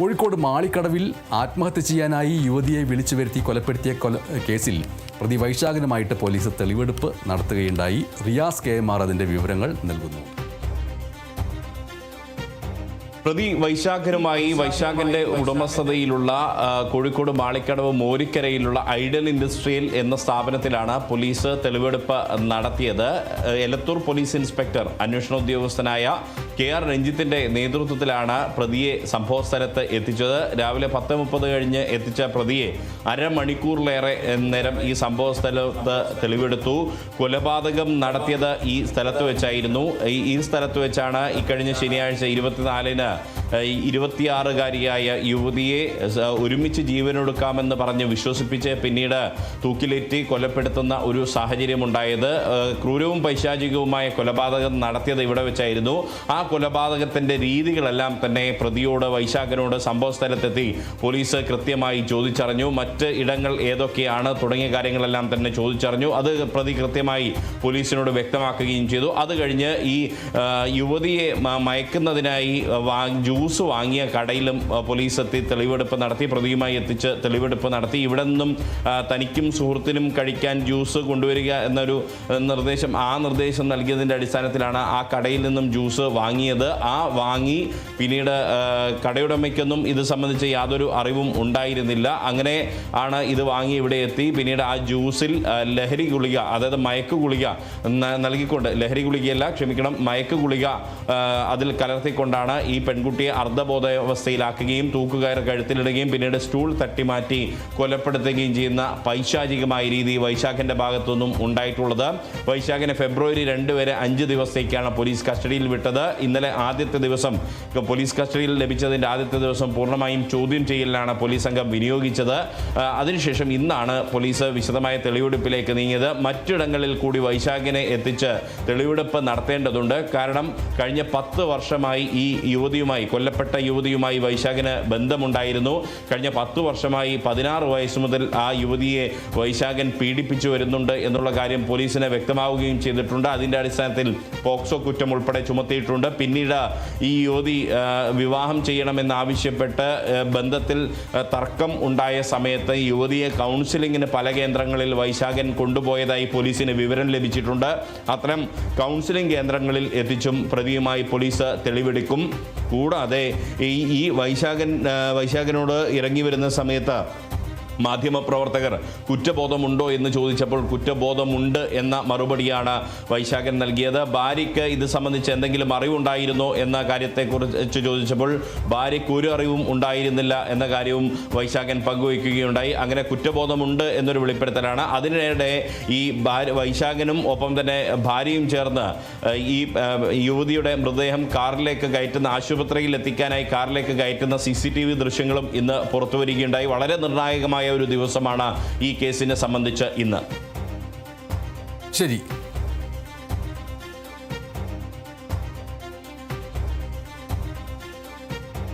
കോഴിക്കോട് മാളിക്കടവിൽ ആത്മഹത്യ ചെയ്യാനായി യുവതിയെ വിളിച്ചു വരുത്തി കൊലപ്പെടുത്തിയ കൊല കേസിൽ പ്രതി വൈശാഖനുമായിട്ട് പോലീസ് തെളിവെടുപ്പ് നടത്തുകയുണ്ടായി. റിയാസ് കെ എം ആർ അതിന്റെ വിവരങ്ങൾ നൽകുന്നു. പ്രതി വൈശാഖനുമായി വൈശാഖന്റെ ഉടമസ്ഥതയിലുള്ള കോഴിക്കോട് മാളിക്കടവ് മോരിക്കരയിലുള്ള ഐഡൽ ഇൻഡസ്ട്രിയൽ എന്ന സ്ഥാപനത്തിലാണ് പോലീസ് തെളിവെടുപ്പ് നടത്തിയത്. എലത്തൂർ പോലീസ് ഇൻസ്പെക്ടർ അന്വേഷണ ഉദ്യോഗസ്ഥനായ കെ ആർ രഞ്ജിത്തിന്റെ നേതൃത്വത്തിലാണ് പ്രതിയെ സംഭവ സ്ഥലത്ത് എത്തിച്ചത്. രാവിലെ പത്ത് മുപ്പത് കഴിഞ്ഞ് എത്തിച്ച പ്രതിയെ അരമണിക്കൂറിലേറെ നേരം ഈ സംഭവ സ്ഥലത്ത് തെളിവെടുത്തു. കൊലപാതകം നടത്തിയത് ഈ സ്ഥലത്ത് വെച്ചായിരുന്നു. ഈ- സ്ഥലത്ത് വെച്ചാണ് ഇക്കഴിഞ്ഞ ശനിയാഴ്ച ഇരുപത്തിനാലിന് ഇരുപത്തിയാറുകാരിയായ യുവതിയെ ഒരുമിച്ച് ജീവനൊടുക്കാമെന്ന് പറഞ്ഞ് വിശ്വസിപ്പിച്ച് പിന്നീട് തൂക്കിലേറ്റി കൊലപ്പെടുത്തുന്ന ഒരു സാഹചര്യമുണ്ടായത് ക്രൂരവും പൈശാചികവുമായ കൊലപാതകം നടത്തിയത് ഇവിടെ വെച്ചായിരുന്നു. ആ കൊലപാതകത്തിന്റെ രീതികളെല്ലാം തന്നെ പ്രതിയോട് വൈശാഖനോട് സംഭവ സ്ഥലത്തെത്തി പോലീസ് കൃത്യമായി ചോദിച്ചറിഞ്ഞു. മറ്റ് ഇടങ്ങൾ ഏതൊക്കെയാണ് തുടങ്ങിയ കാര്യങ്ങളെല്ലാം തന്നെ ചോദിച്ചറിഞ്ഞു. അത് പ്രതി കൃത്യമായി പോലീസിനോട് വ്യക്തമാക്കുകയും ചെയ്തു. അത് കഴിഞ്ഞ് ഈ യുവതിയെ മയക്കുന്നതിനായി വാ ജ്യൂസ് വാങ്ങിയ കടയിലും പോലീസ് എത്തി തെളിവെടുപ്പ് നടത്തി പ്രതിയുമായി എത്തിച്ച് തെളിവെടുപ്പ് നടത്തി. ഇവിടെ നിന്നും തനിക്കും സുഹൃത്തിനും കഴിക്കാൻ ജ്യൂസ് കൊണ്ടുവരിക എന്നൊരു നിർദ്ദേശം ആ നിർദ്ദേശം നൽകിയതിന്റെ അടിസ്ഥാനത്തിലാണ് ആ കടയിൽ നിന്നും ജ്യൂസ് വാങ്ങിയത്. ആ വാങ്ങി പിന്നീട് കടയുടമയ്ക്കൊന്നും ഇത് സംബന്ധിച്ച് യാതൊരു അറിവും ഉണ്ടായിരുന്നില്ല. അങ്ങനെ ആണ് ഇത് വാങ്ങി ഇവിടെ എത്തി. പിന്നീട് ആ ജ്യൂസിൽ ലഹരി ഗുളിക അതായത് മയക്ക് ഗുളിക നൽകിക്കൊണ്ട് ലഹരി ഗുളികയല്ല ക്ഷമിക്കണം മയക്ക് ഗുളിക അതിൽ കലർത്തിക്കൊണ്ടാണ് ഈ പെൺകുട്ടിയെ അർദ്ധബോധാവസ്ഥയിലാക്കുകയും തൂക്കുകയർ കഴുത്തിലിടുകയും പിന്നീട് സ്റ്റൂൾ തട്ടിമാറ്റി കൊലപ്പെടുത്തുകയും ചെയ്യുന്ന പൈശാചികമായ രീതി വൈശാഖിന്റെ ഭാഗത്തുനിന്നും ഉണ്ടായിട്ടുള്ളത്. വൈശാഖിനെ ഫെബ്രുവരി രണ്ട് വരെ അഞ്ച് ദിവസത്തേക്കാണ് പോലീസ് കസ്റ്റഡിയിൽ വിട്ടത്. ഇന്നലെ ആദ്യത്തെ ദിവസം പോലീസ് കസ്റ്റഡിയിൽ ലഭിച്ചതിന്റെ ആദ്യത്തെ ദിവസം പൂർണമായും ചോദ്യം ചെയ്യലിലാണ് പോലീസ് സംഘം വിനിയോഗിച്ചത്. അതിനുശേഷം ഇന്നാണ് പോലീസ് വിശദമായ തെളിവെടുപ്പിലേക്ക് നീങ്ങിയത്. മറ്റിടങ്ങളിൽ കൂടി വൈശാഖിനെ എത്തിച്ച് തെളിവെടുപ്പ് നടത്തേണ്ടതുണ്ട്. കാരണം കഴിഞ്ഞ പത്ത് വർഷമായി ഈ യുവതിയുമായി കൊല്ലപ്പെട്ട യുവതിയുമായി വൈശാഖിന് ബന്ധമുണ്ടായിരുന്നു. കഴിഞ്ഞ പത്ത് വർഷമായി പതിനാറ് വയസ്സ് മുതൽ ആ യുവതിയെ വൈശാഖൻ പീഡിപ്പിച്ചു വരുന്നുണ്ട് എന്നുള്ള കാര്യം പോലീസിന് വ്യക്തമാവുകയും ചെയ്തിട്ടുണ്ട്. അതിന്റെ അടിസ്ഥാനത്തിൽ പോക്സോ കുറ്റം ഉൾപ്പെടെ ചുമത്തിയിട്ടുണ്ട്. പിന്നീട് ഈ യുവതി വിവാഹം ചെയ്യണമെന്നാവശ്യപ്പെട്ട് ബന്ധത്തിൽ തർക്കം ഉണ്ടായ സമയത്ത് യുവതിയെ കൗൺസിലിങ്ങിന് പല കേന്ദ്രങ്ങളിൽ വൈശാഖൻ കൊണ്ടുപോയതായി പോലീസിന് വിവരം ലഭിച്ചിട്ടുണ്ട്. അത്തരം കൗൺസിലിംഗ് കേന്ദ്രങ്ങളിൽ എത്തിച്ചും പ്രതിയുമായി പോലീസ് തെളിവെടുക്കും. കൂടാതെ ഈ ഈ വൈശാഖൻ വൈശാഖനോട് ഇറങ്ങി വരുന്ന സമയത്ത് മാധ്യമപ്രവർത്തകർ കുറ്റബോധമുണ്ടോ എന്ന് ചോദിച്ചപ്പോൾ കുറ്റബോധമുണ്ട് എന്ന മറുപടിയാണ് വൈശാഖൻ നൽകിയത്. ഭാര്യയ്ക്ക് ഇത് സംബന്ധിച്ച് എന്തെങ്കിലും അറിവുണ്ടായിരുന്നോ എന്ന കാര്യത്തെക്കുറിച്ച് ചോദിച്ചപ്പോൾ ഭാര്യയ്ക്ക് ഒരു അറിവും ഉണ്ടായിരുന്നില്ല എന്ന കാര്യവും വൈശാഖൻ പങ്കുവയ്ക്കുകയുണ്ടായി. അങ്ങനെ കുറ്റബോധമുണ്ട് എന്നൊരു വെളിപ്പെടുത്തലാണ്. അതിനിടെ ഈ വൈശാഖനും ഒപ്പം തന്നെ ഭാര്യയും ചേർന്ന് ഈ യുവതിയുടെ മൃതദേഹം കാറിലേക്ക് കയറ്റുന്ന ആശുപത്രിയിൽ എത്തിക്കാനായി കാറിലേക്ക് കയറ്റുന്ന സി ദൃശ്യങ്ങളും ഇന്ന് പുറത്തുവരികയുണ്ടായി. വളരെ നിർണായകമായ ഒരു ദിവസമാണ് ഈ കേസിനെ സംബന്ധിച്ച് ഇന്ന്. ശരി.